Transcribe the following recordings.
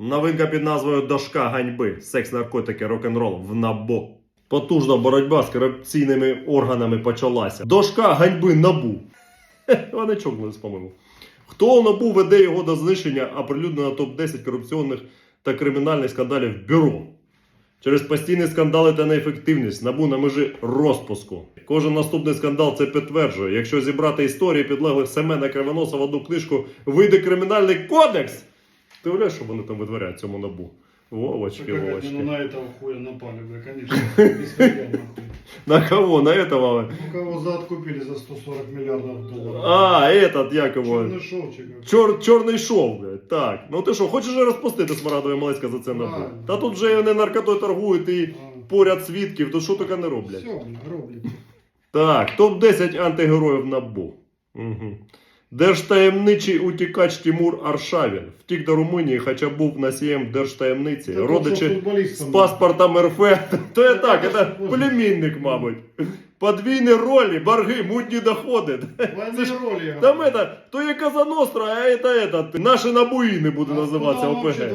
Новинка під назвою Дошка ганьби. Секс, наркотики, рок-н-рол в НАБУ. Потужна боротьба з корупційними органами почалася. Дошка ганьби НАБУ. Хе, Вони чокнулись, по-моєму. Хто НАБУ веде його до знищення оприлюднено топ-10 корупційних та кримінальних скандалів бюро? Через постійні скандали та неефективність НАБУ на межі розпуску. Кожен наступний скандал це підтверджує. Якщо зібрати історії підлеглих Семена Кривоноса в одну книжку, вийде кримінальний кодекс. Ти уявляєш, що вони там витворяють в цьому НАБУ? Вовочки, Так, опять, Вовочки. ну на этого хуя напали, бля, конечно. Беспредел, нахуй. На кого? На этого? Ну, кого за откупили за 140 миллиардов долларов. А, этот, як його? Черный шовчик. Чор, чорний шов, блядь. Так. Ну ти що, хочеш же розпустити смарадове малеська за це НАБУ? Правильно. Та тут же вони наркотою торгують і поряд свідків, то що таке не роблять? Все, бля, роблять. Так, топ-10 антигероїв НАБУ. Угу. Держтаємничий утікач Тимур Аршавін втік до Румунії, хоча був носієм держтаємниці. Так, Родичі що футболістом з був. паспортом РФ. То я так, це це ж племінник, мабуть. Подвійні ролі, борги, мутні доходи. Це Двойные ж- роли. Там это, то є Казаностра, а это, это, наші набуїни буде називатися Ну, там вообще ОПГ.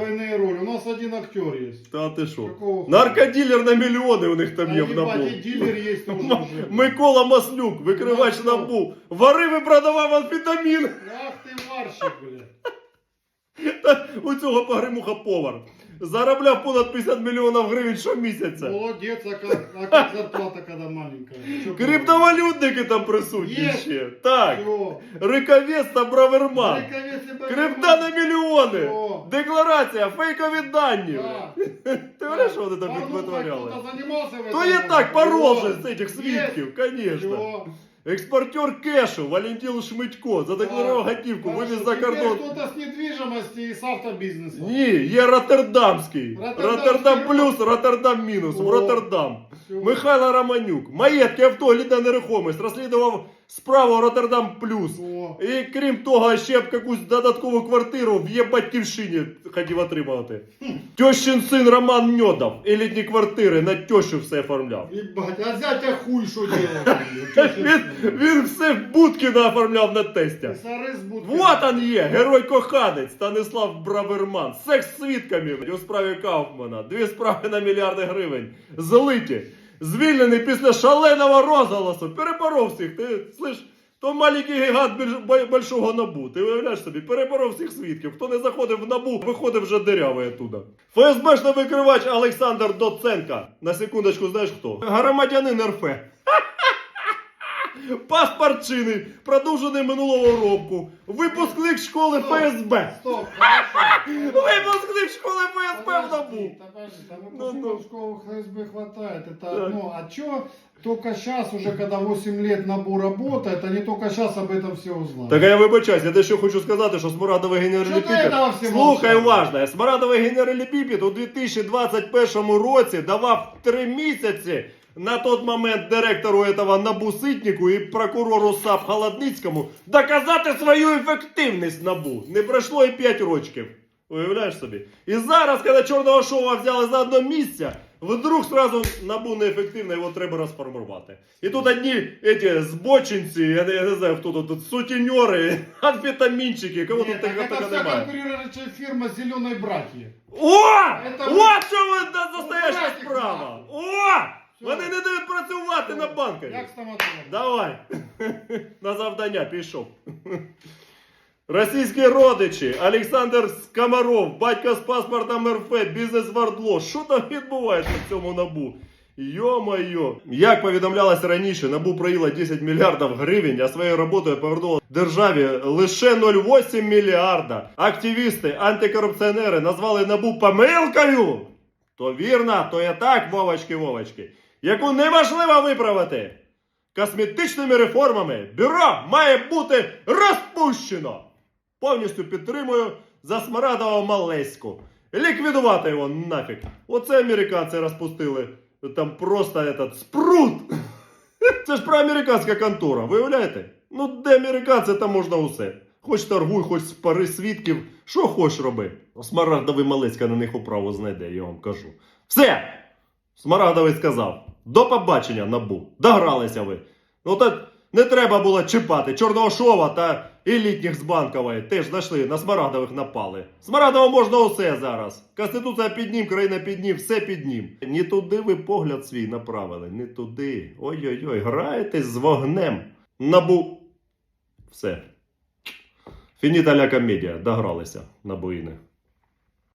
У нас один актер есть. Та ти що? Какого? Наркоділер на мільйони у них там є в НАБУ. дилер есть тоже уже. Микола Маслюк, викривач на НАБУ. Варив і продавав амфетамін. Ах ты варщик, блядь. Та У цього погремуха повар. Заробляв понад 50 мільйонів гривень щомісяця. Молодец, а как, а как зарплата когда маленькая? Чё ты- Криптовалютники там присутні Є. ще. Так. Всё. Рикавець та браверман. Рыковец и бабёк. Крипта на мільйони. О. Декларація, фейкові дані. Да. Ти знаєш, що вони там А їх ну, витворяли? кто-то занимался в То этом? є так, парол же Вот. з цих Есть. свідків, звісно. Всё. Експортер кешу Валентин Шмитько задекларував готівку, вивіз за кордон. кто-то с недвижимости и с автобизнесом. Ні, є Роттердамський. Роттердам плюс, Роттердам мінус. Роттердам. Всё. Михайло Романюк. Маєтки авто, ліда нерухомість. Розслідував справу Роттердам плюс. О. І крім того, ще б якусь додаткову квартиру в є батьківщині хотів отримати. Тьощин син Роман Ньодов. Елітні квартири на тещу все оформляв. Ебать, а зятя хуй что делать? блин? Чё Він, ты- він все в будки наоформляв на тестя. Писари з будки. Вот он є, герой-коханець Станислав Браверман. Секс з свідками у справі Кауфмана. Дві справи на мільярди гривень. Злиті. Звільнений після шаленого розголосу. Перепоров всіх. Ти слиш, то маленький гігант більш- бо- большого набу. Ти уявляєш собі, перепоров всіх свідків. Хто не заходив в набу, виходив вже дирявий оттуда. ФСБшний викривач Олександр Доценка. На секундочку, знаєш хто? Громадянин РФ. Паспорт чинний, продовжений минулого року. Випускник школи Стоп. ФСБ. Стоп, хорошо. Випускник школи ФСБ в набу. Подожди, подожди, там Ну, ну. выпускников школы ФСБ хватает. Это Так. одно. А чё только сейчас, уже когда 8 лет набор работает, они только сейчас об этом все узнали. Так а я вибачаюсь, я дещо хочу сказати, що смарадовий Чого генералі ти этого всі Піпіт. Слухай мовчали? уважно, смарадовий генералі Піпіт у 2021 році давав 3 місяці на той момент директору этого НАБУ Ситнику і прокурору САП Холодницькому доказати свою ефективність НАБУ. Не пройшло і 5 років. Уявляєш собі? І зараз, коли чорного шоу взяли за одне місце, вдруг сразу набу неефективно, його треба розформувати. І тут одні эти збочинці, я не, я не знаю, хто тут, тут сутенери, амфетамінчики, кого Нет, тут так такого это такого вся немає. конкурирующая фирма «Зеленой братья». О! Это От що ви да, настояща братик, справа! Вони не дають працювати на банкові. Як стоматолог. Давай. На завдання пішов. Російські родичі, Олександр Скамаров, батько з паспортом РФ, бізнес Вардло. Що там відбувається в цьому набу? Йо-моє. Як повідомлялось раніше, набу проїла 10 мільярдів гривень, а своєю роботою повернула державі лише 0,8 мільярда. Активісти, антикорупціонери назвали набу помилкою. То вірно, то є так, Вовочки, Вовочки, яку неможливо виправити. Косметичними реформами бюро має бути розпущено. Повністю підтримую за Смарадова Малеську. Ліквідувати його нафіг. Оце американці розпустили. Там просто этот спрут. Це ж проамериканська контора, виявляєте? Ну, де американці, там можна усе. Хоч торгуй, хоч пари свідків, що хоч роби. Смарагдовий Малецька на них управу знайде, я вам кажу. Все! Смарагдовий сказав. До побачення, набу. Догралися ви. Ну так Не треба було чіпати Чорного Шова та елітніх з банкової. Теж знайшли, на Смарагдових напали. Смарагдово можна усе зараз. Конституція під ним, країна під ним, все під ним. Не туди ви погляд свій направили, не туди. Ой-ой-ой, граєтесь з вогнем. Набу. Все. Фініта ля комедія, догралися на буїни.